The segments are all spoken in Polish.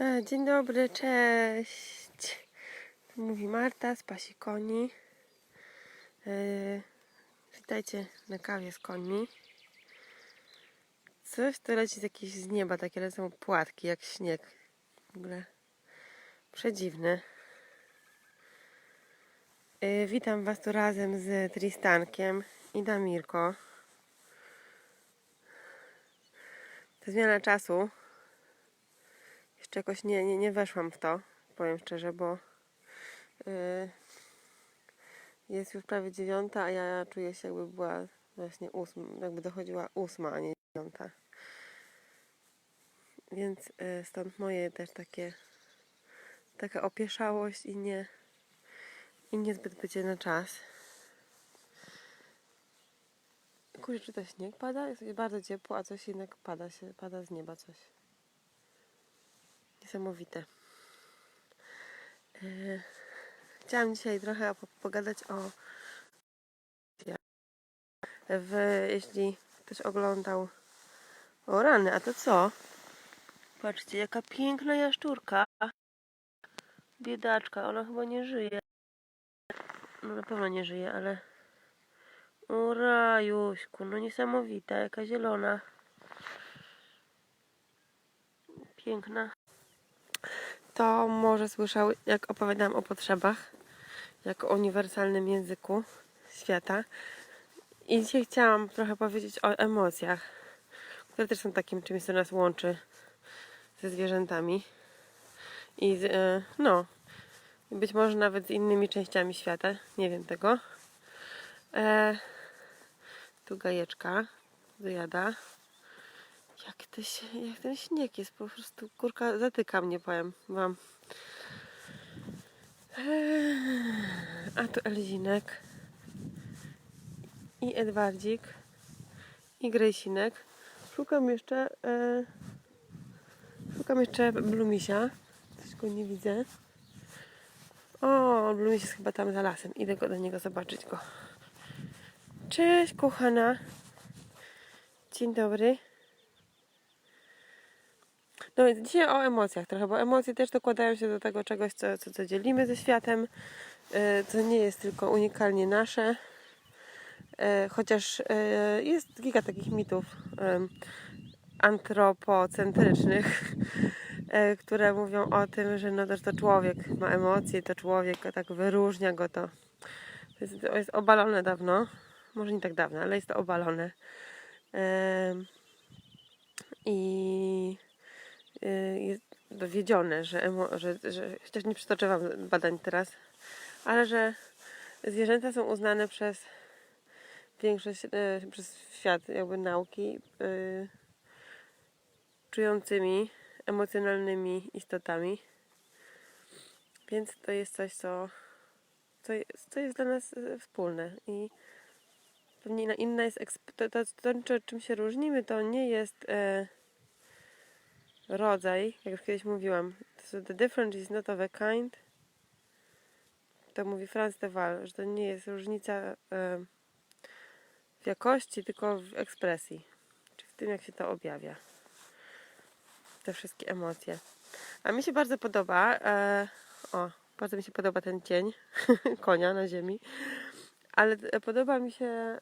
E, Dzień dobry, cześć. Mówi Marta z Pasi Koni. E, Witajcie na kawie z końmi. Coś to leci z jakieś z nieba, takie lecą płatki jak śnieg. W ogóle przedziwne. Witam Was tu razem z Tristankiem i Damirko. To zmiana czasu. Jeszcze jakoś nie, nie, nie weszłam w to, powiem szczerze, bo yy, jest już prawie dziewiąta, a ja czuję się jakby była właśnie ósma, jakby dochodziła ósma, a nie dziewiąta. Więc yy, stąd moje też takie taka opieszałość i nie i niezbyt bycie na czas. Kurczę, czy to śnieg pada? Jest bardzo ciepło, a coś jednak pada się, pada z nieba coś. Niesamowite. E, Chciałam dzisiaj trochę po- pogadać o. W, jeśli ktoś oglądał. O rany, a to co? Patrzcie, jaka piękna jaszczurka. Biedaczka, ona chyba nie żyje. No na pewno nie żyje, ale. O no niesamowita, jaka zielona. Piękna to może słyszał, jak opowiadałam o potrzebach, jako uniwersalnym języku świata. I dzisiaj chciałam trochę powiedzieć o emocjach, które też są takim czymś, co nas łączy ze zwierzętami. I z, e, no, być może nawet z innymi częściami świata. Nie wiem tego. E, tu gajeczka dojada. Jak, się, jak ten śnieg jest, po prostu kurka zatyka mnie, powiem wam. Eee, A tu Elzinek i Edwardzik i Grejsinek. Szukam jeszcze e, szukam jeszcze Blumisia. Coś go nie widzę. O, Blumis jest chyba tam za lasem. Idę go do niego zobaczyć go. Cześć, kochana. Dzień dobry. No więc dzisiaj o emocjach trochę, bo emocje też dokładają się do tego czegoś, co, co, co dzielimy ze światem, e, co nie jest tylko unikalnie nasze. E, Chociaż e, jest kilka takich mitów antropocentrycznych, które mówią o tym, że no też to człowiek ma emocje, to człowiek tak wyróżnia go to. To jest, to jest obalone dawno, może nie tak dawno, ale jest to obalone. I jest dowiedzione, że, emo, że, że chociaż nie przytoczę Wam badań teraz, ale że zwierzęta są uznane przez większość, y, przez świat jakby nauki y, czującymi, emocjonalnymi istotami. Więc to jest coś, co, co, jest, co jest dla nas y, wspólne i pewnie inna- jest, to, to, to, to czym się różnimy, to nie jest rodzaj, jak już kiedyś mówiłam, the difference is not of a kind. To mówi Franz de Waal, że to nie jest różnica w jakości, tylko w ekspresji. Czy w tym, jak się to objawia. Te wszystkie emocje. A mi się bardzo podoba, e, o, bardzo mi się podoba ten cień konia na ziemi, ale podoba mi się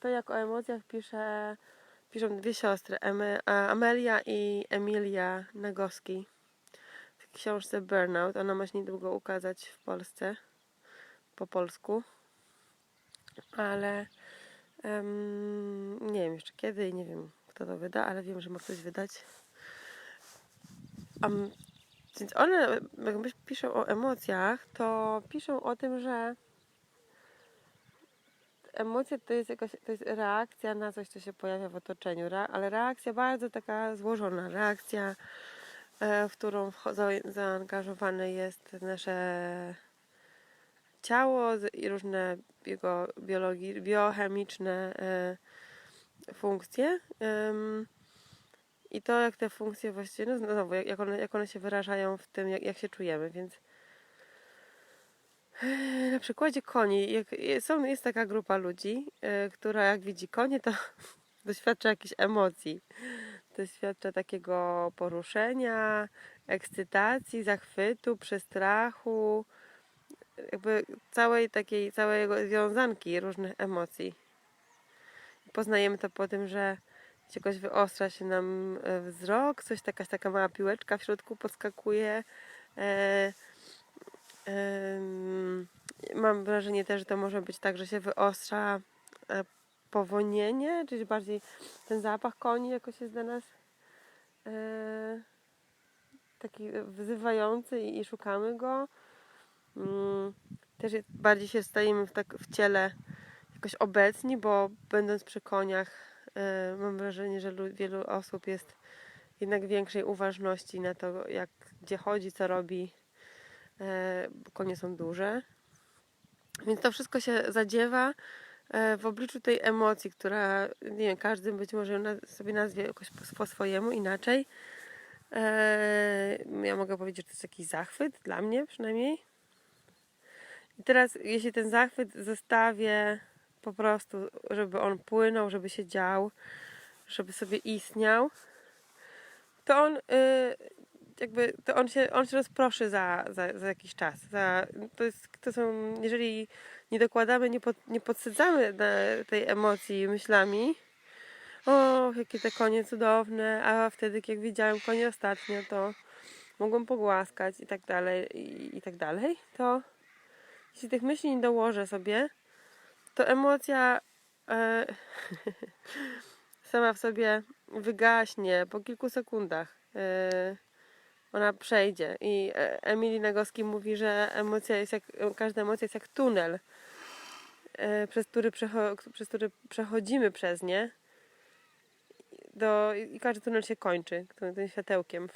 to, jak o emocjach pisze piszą dwie siostry, a, Amelia i Emilia Nagowski w książce Burnout. Ona ma się niedługo ukazać w Polsce, po polsku, ale em, nie wiem jeszcze kiedy i nie wiem kto to wyda, ale wiem, że ma ktoś wydać. Am, więc one, jak piszą o emocjach, to piszą o tym, że Emocja to jest jakaś to jest reakcja na coś, co się pojawia w otoczeniu, re, ale reakcja bardzo taka złożona, reakcja, e, w którą zaangażowane jest nasze ciało i różne jego biologi, biochemiczne e, funkcje. I to, jak te funkcje właściwie, no znowu, jak, jak, one, jak one się wyrażają w tym, jak, jak się czujemy, więc na przykładzie koni, jak jest- są, jest taka grupa ludzi, e, która jak widzi konie, to doświadcza jakichś emocji. doświadcza takiego poruszenia, ekscytacji, zachwytu, przestrachu, jakby całej takiej, całej wiązanki różnych emocji. Poznajemy to po tym, że jakoś wyostrza się nam e, wzrok, coś jakaś taka mała piłeczka w środku podskakuje. E, mam wrażenie też, że to może być tak, że się wyostrza e, powonienie, czyli bardziej ten zapach koni jakoś jest dla nas e, taki wzywający i, szukamy go. Mm, też bardziej się stajemy w, tak, w ciele jakoś obecni, bo będąc przy koniach e, mam wrażenie, że lu- wielu osób jest jednak większej uważności na to, jak, gdzie chodzi, co robi, bo konie są duże. Więc to wszystko się zadziewa e, w obliczu tej emocji, która, nie wiem, każdy być może sobie nazwie jakoś po, po swojemu, inaczej. E, ja mogę powiedzieć, że to jest jakiś zachwyt, dla mnie przynajmniej. I teraz, jeśli ten zachwyt zostawię po prostu, żeby on płynął, żeby się dział, żeby sobie istniał, to on y, jakby to on się, on się rozproszy za, za, za jakiś czas. Za, to, jest, to są, jeżeli nie dokładamy, nie, pod, nie podsycamy na tej emocji myślami, o, jakie te konie cudowne, a wtedy, jak widziałem konie ostatnio, to mogłem pogłaskać i tak dalej, i, i tak dalej, to jeśli tych myśli nie dołożę sobie, to emocja e, sama w sobie wygaśnie po kilku sekundach. E, ona przejdzie. I e, Emily Nagowski mówi, że emocja jest jak, każda emocja jest jak tunel, e, przez który, przez który przechodzimy przez nie. Do, I każdy tunel się kończy tym, światełkiem.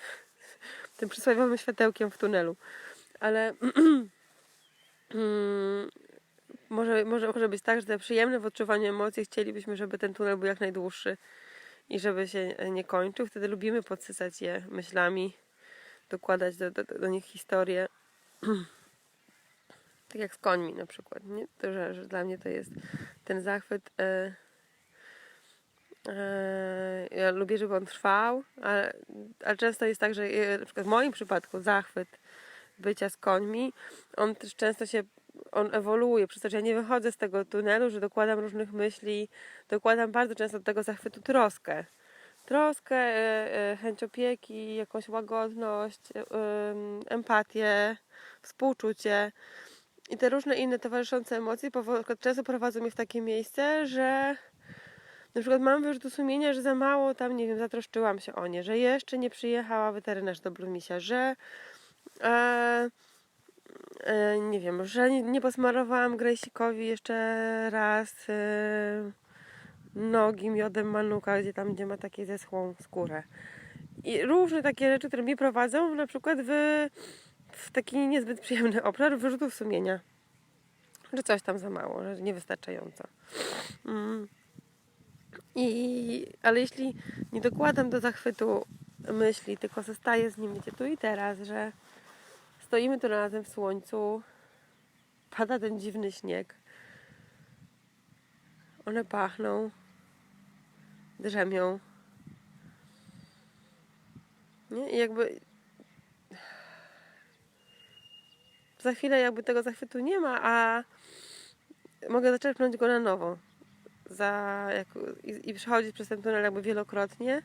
Tym przysłowiowym światełkiem w tunelu. Ale mm, może, może, może być tak, że przyjemne w odczuwaniu emocji chcielibyśmy, żeby ten tunel był jak najdłuższy i żeby się nie kończył. Wtedy lubimy podsycać je myślami, dokładać do, do, do nich historię. tak jak z końmi na przykład. Nie? To, że, że dla mnie to jest ten zachwyt. E, e, ja lubię, żeby on trwał, ale, ale często jest tak, że e, na przykład w moim przypadku zachwyt bycia z końmi, on też często się on ewoluuje, przez to, że ja nie wychodzę z tego tunelu, że dokładam różnych myśli, dokładam bardzo często do tego zachwytu troskę. Troskę, e, e, chęć opieki, jakąś łagodność, e, em, empatię, współczucie. I te różne inne towarzyszące emocje często prowadzą mnie w takie miejsce, że na przykład mam wyrzutu sumienia, że za mało tam, nie wiem, zatroszczyłam się o nie, że jeszcze nie przyjechała weterynarz do Blumisia, że e, e, nie wiem, że nie, nie posmarowałam Grejsikowi jeszcze raz e, nogi miodem manuka, gdzie tam, gdzie ma takie zeschłą skórę. I różne takie rzeczy, które mnie prowadzą na przykład w, w taki niezbyt przyjemny obszar wyrzutów sumienia. Że coś tam za mało, że niewystarczająco. Mm. I, ale jeśli nie dokładam do zachwytu myśli, tylko zostaję z nim, wiecie, tu i teraz, że stoimy tu razem w słońcu, pada ten dziwny śnieg, one pachną, drzemią. Nie? I jakby za chwilę jakby tego zachwytu nie ma, a mogę zaczerpnąć go na nowo. Za, jak, i, I przechodzić przez ten tunel jakby wielokrotnie,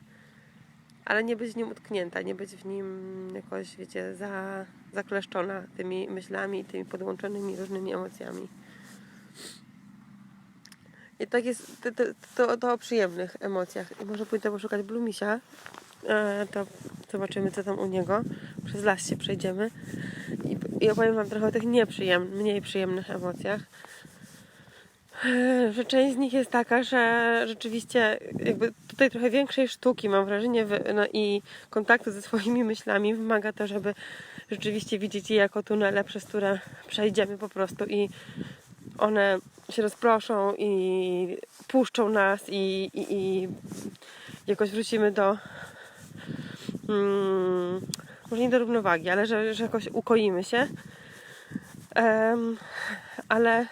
ale nie być w nim utknięta, nie być w nim jakoś, wiecie, za, zakleszczona tymi myślami, tymi podłączonymi różnymi emocjami. I tak jest to, to, to, o przyjemnych emocjach. I może pójdę poszukać Blumisia. E, to zobaczymy, co tam u niego. Przez las się przejdziemy. I, i opowiem Wam trochę o tych nieprzyjemnych, mniej przyjemnych emocjach. E, Że część z nich jest taka, że rzeczywiście jakby tutaj trochę większej sztuki mam wrażenie no i kontaktu ze swoimi myślami wymaga to, żeby rzeczywiście widzieć je jako tunele, przez które przejdziemy po prostu i one się rozproszą i puszczą nas i, i, i jakoś wrócimy do mm, może nie do równowagi, ale że, że jakoś ukoimy się. Em, ale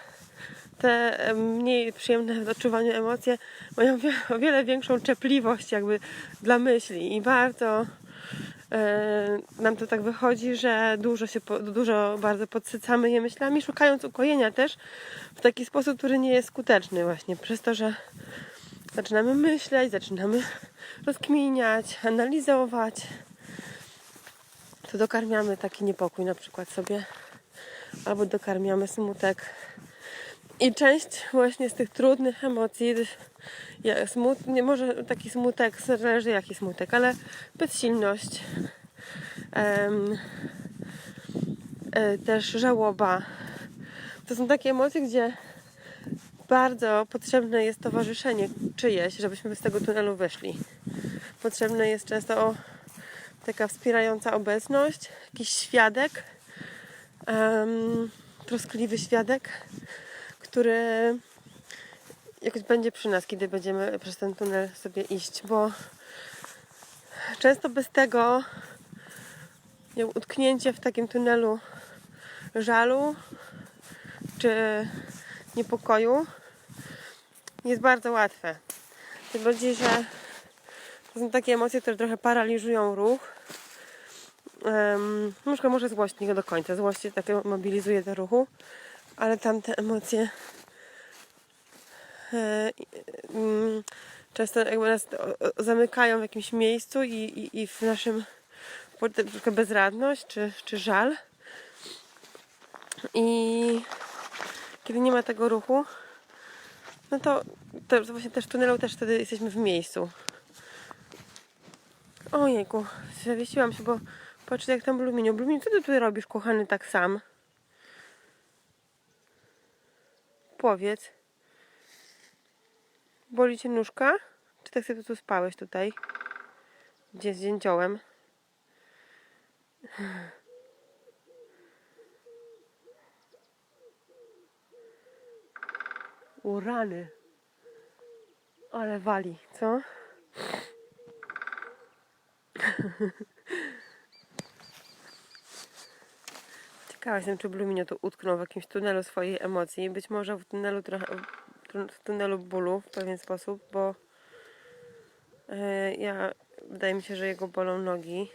te mniej przyjemne w odczuwaniu emocje mają o wiele większą czepliwość jakby dla myśli i e, nam to tak wychodzi, że dużo się, dużo bardzo podsycamy je myślami, szukając ukojenia też w taki sposób, który nie jest skuteczny właśnie przez to, że zaczynamy myśleć, zaczynamy rozkminiać, analizować, to dokarmiamy taki niepokój na przykład sobie albo dokarmiamy smutek. I część właśnie z tych trudnych emocji, ja- smut, nie może taki smutek, zależy jaki smutek, ale bezsilność, em, e, też żałoba. To są takie emocje, gdzie bardzo potrzebne jest towarzyszenie czyjeś, żebyśmy z tego tunelu wyszli. Potrzebne jest często taka wspierająca obecność, jakiś świadek, troskliwy świadek, który jakoś będzie przy nas, kiedy będziemy przez ten tunel sobie iść, bo często bez tego utknięcie w takim tunelu żalu czy niepokoju jest bardzo łatwe. Tym bardziej, że to są takie emocje, które trochę paraliżują ruch. Um, przykład może złość nie do końca. Złość takie mobilizuje do ruchu, ale tamte emocje e, mm, często jakby nas zamykają w jakimś miejscu i, i, i w naszym troszkę bezradność czy, czy żal. I kiedy nie ma tego ruchu, no to, to właśnie też tunelu też wtedy jesteśmy w miejscu. Ojejku, zawiesiłam się, bo patrzę jak tam Bluminiu. Bluminiu, co ty tutaj robisz, kochany, tak sam? Powiedz. Boli cię nóżka? Czy tak sobie tu spałeś tutaj? Gdzie z dzięciołem? O rany. Ale wali, co? Ciekawa jestem, czy Bluminio tu utknął w jakimś tunelu swojej emocji. Być może w tunelu trochę, w tunelu bólu w pewien sposób, bo e, ja, wydaje mi się, że jego bolą nogi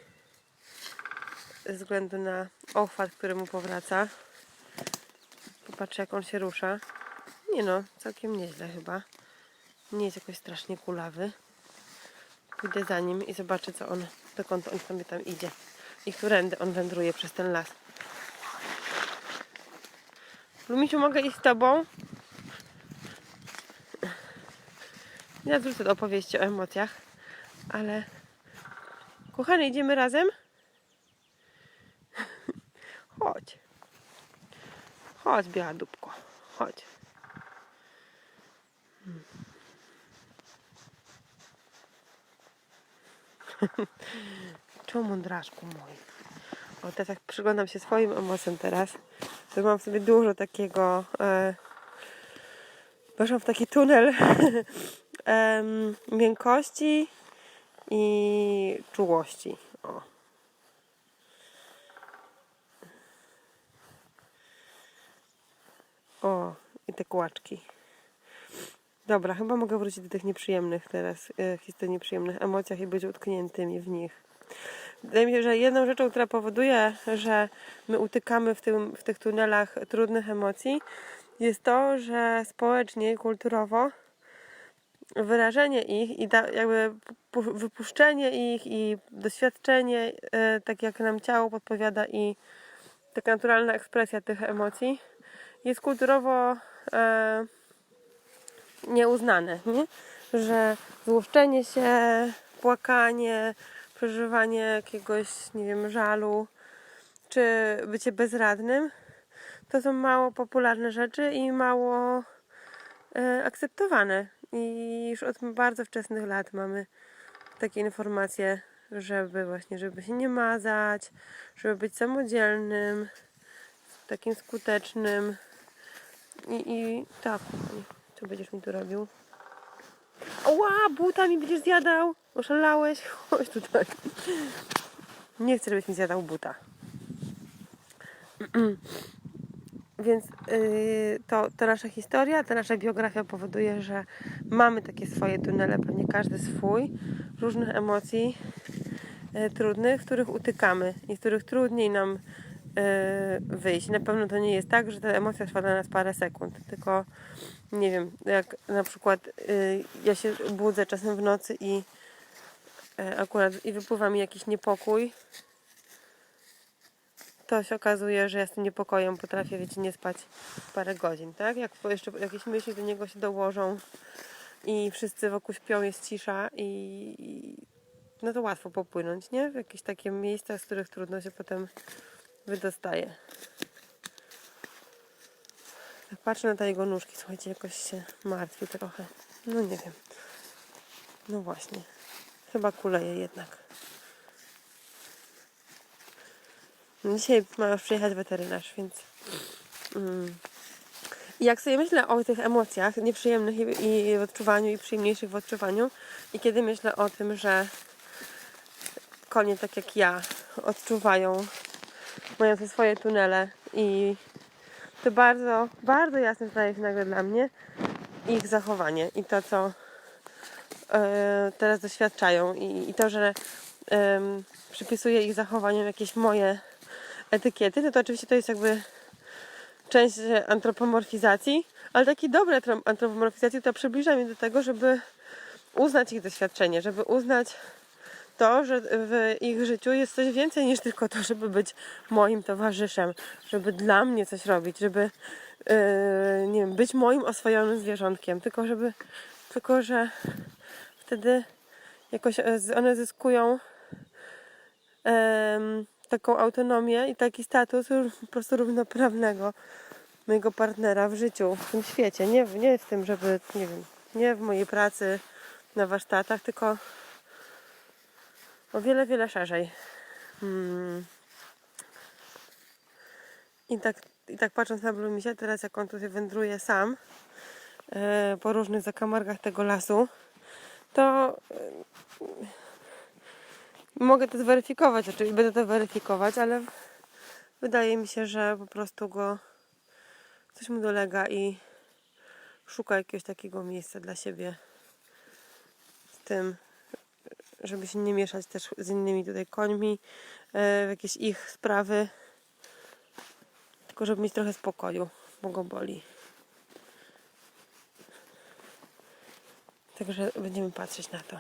ze względu na ochwat, który mu powraca. Popatrzę, jak on się rusza. Nie no, całkiem nieźle chyba. Nie jest jakoś strasznie kulawy. Pójdę za nim i zobaczę, co on, dokąd on sobie tam idzie. I którędy on wędruje przez ten las. Lumisiu, mogę iść z tobą? Ja wrócę do opowieści o emocjach, ale... Kochany, idziemy razem? Chodź. Chodź, biała dupko. Chodź. Czemu mądraszku mój? O, teraz jak przyglądam się swoim emocjom teraz, to mam w sobie dużo takiego... E, weszłam w taki tunel miękkości i czułości. O. o, i te kłaczki. Dobra, chyba mogę wrócić do tych nieprzyjemnych teraz, e, historii nieprzyjemnych emocjach i być utkniętymi w nich. Wydaje mi się, że jedną rzeczą, która powoduje, że my utykamy w, tym, w tych tunelach trudnych emocji, jest to, że społecznie i kulturowo wyrażenie ich i da, jakby pu- wypuszczenie ich i doświadczenie, e, tak jak nam ciało podpowiada i taka naturalna ekspresja tych emocji jest kulturowo e, nieuznane, nie? że złoszczenie się, płakanie, przeżywanie jakiegoś, nie wiem, żalu, czy bycie bezradnym, to są mało popularne rzeczy i mało e, akceptowane. I już od bardzo wczesnych lat mamy takie informacje, żeby właśnie, żeby się nie mazać, żeby być samodzielnym, takim skutecznym. I, i tak, co będziesz mi tu robił? Ła, buta mi będziesz zjadał! Oszalałeś? Chodź tutaj. Nie chcę, żebyś mi zjadał buta. więc yy, to, to nasza historia, ta nasza biografia powoduje, że mamy takie swoje tunele, pewnie każdy swój, różnych emocji yy, trudnych, w których utykamy i z których trudniej nam yy, wyjść. Na pewno to nie jest tak, że ta emocja trwa dla nas parę sekund, tylko nie wiem, jak na przykład yy, ja się budzę czasem w nocy i akurat i wypływa mi jakiś niepokój, to się okazuje, że ja z tym niepokojem potrafię, wiecie, nie spać parę godzin, tak? Jak jeszcze jakieś myśli do niego się dołożą i wszyscy wokół śpią, jest cisza i i no to łatwo popłynąć, nie? W jakieś takie miejsca, z których trudno się potem wydostaje. Tak patrzę na te jego nóżki, słuchajcie, jakoś się martwi trochę. No nie wiem. No właśnie. Chyba kuleje jednak. Dzisiaj ma przyjechać weterynarz, więc. Mm. I jak sobie myślę o tych emocjach nieprzyjemnych i, i w odczuwaniu, i przyjemniejszych w odczuwaniu, i kiedy myślę o tym, że konie, tak jak ja, odczuwają, mają te swoje tunele i to bardzo, bardzo jasne staje się nagle dla mnie ich zachowanie i to, co teraz doświadczają. I, i to, że em, przypisuję ich zachowaniom jakieś moje etykiety, no to oczywiście to jest jakby część e, antropomorfizacji, ale takiej dobrej antro- antropomorfizacji to przybliża mnie do tego, żeby uznać ich doświadczenie, żeby uznać to, że w ich życiu jest coś więcej niż tylko to, żeby być moim towarzyszem, żeby dla mnie coś robić, żeby e, nie wiem, być moim oswojonym zwierzątkiem, tylko żeby tylko, że wtedy jakoś e, one zyskują taką autonomię i taki status po prostu równoprawnego mojego partnera w życiu, w tym świecie. Nie, nie w tym, żeby, nie wiem, nie w mojej pracy na warsztatach, tylko o wiele, wiele szerzej. Mm. I tak, I tak patrząc na Blumisia, teraz jak on tutaj wędruje sam e, po różnych zakamarkach tego lasu, to Mogę to zweryfikować, oczywiście będę to weryfikować, ale wydaje mi się, że po prostu go coś mu dolega i szuka jakiegoś takiego miejsca dla siebie z tym, żeby się nie mieszać też z innymi tutaj końmi e, w jakieś ich sprawy, tylko żeby mieć trochę spokoju, bo go boli. Także będziemy patrzeć na to.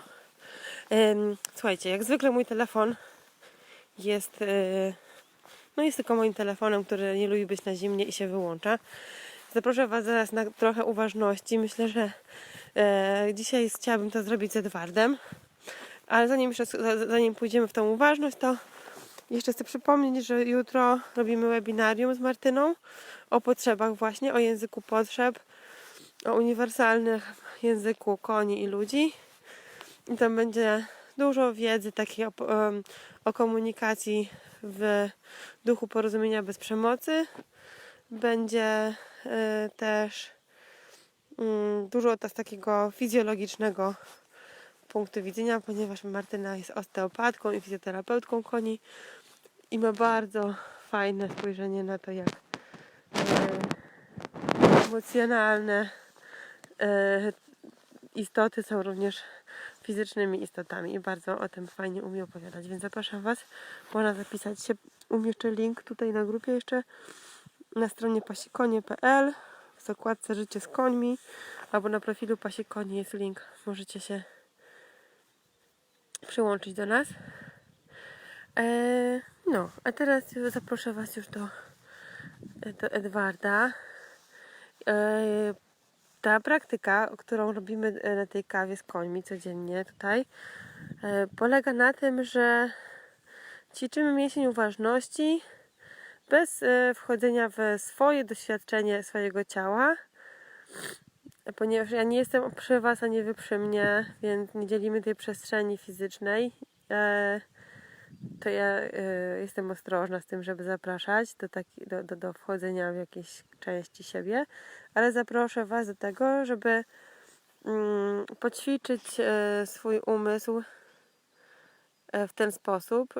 Słuchajcie, jak zwykle mój telefon jest, e, no jest tylko moim telefonem, który nie lubi być na zimnie i się wyłącza. Zaproszę Was zaraz na trochę uważności. Myślę, że e, dzisiaj chciałabym to zrobić z Edwardem, ale zanim, zanim pójdziemy w tą uważność, to jeszcze chcę przypomnieć, że jutro robimy webinarium z Martyną o potrzebach właśnie, o języku potrzeb, o uniwersalnym języku koni i ludzi. I tam będzie dużo wiedzy takiej o, o komunikacji w duchu porozumienia bez przemocy. Będzie e, też mm, dużo z takiego fizjologicznego punktu widzenia, ponieważ Martyna jest osteopatką i fizjoterapeutką koni i ma bardzo fajne spojrzenie na to, jak e, emocjonalne e, istoty są również fizycznymi istotami i bardzo o tym fajnie umie opowiadać, więc zapraszam Was. Można zapisać się, umieszczę link tutaj na grupie jeszcze na stronie pasikonie.pl w zakładce Życie z końmi albo na profilu Pasikoni jest link, możecie się przyłączyć do nas. Eee, no, a teraz zaproszę Was już do, do Edwarda. Eee, ta praktyka, którą robimy e, na tej kawie z końmi codziennie tutaj, e, polega na tym, że ćwiczymy mięsień uważności bez e, wchodzenia w swoje doświadczenie swojego ciała, ponieważ ja nie jestem przy Was, ani Wy przy mnie, więc nie dzielimy tej przestrzeni fizycznej. To ja e, jestem ostrożna z tym, żeby zapraszać do, taki, do, do, do wchodzenia w jakieś części siebie, ale zaproszę Was do tego, żeby mm, poćwiczyć e, swój umysł e, w ten sposób,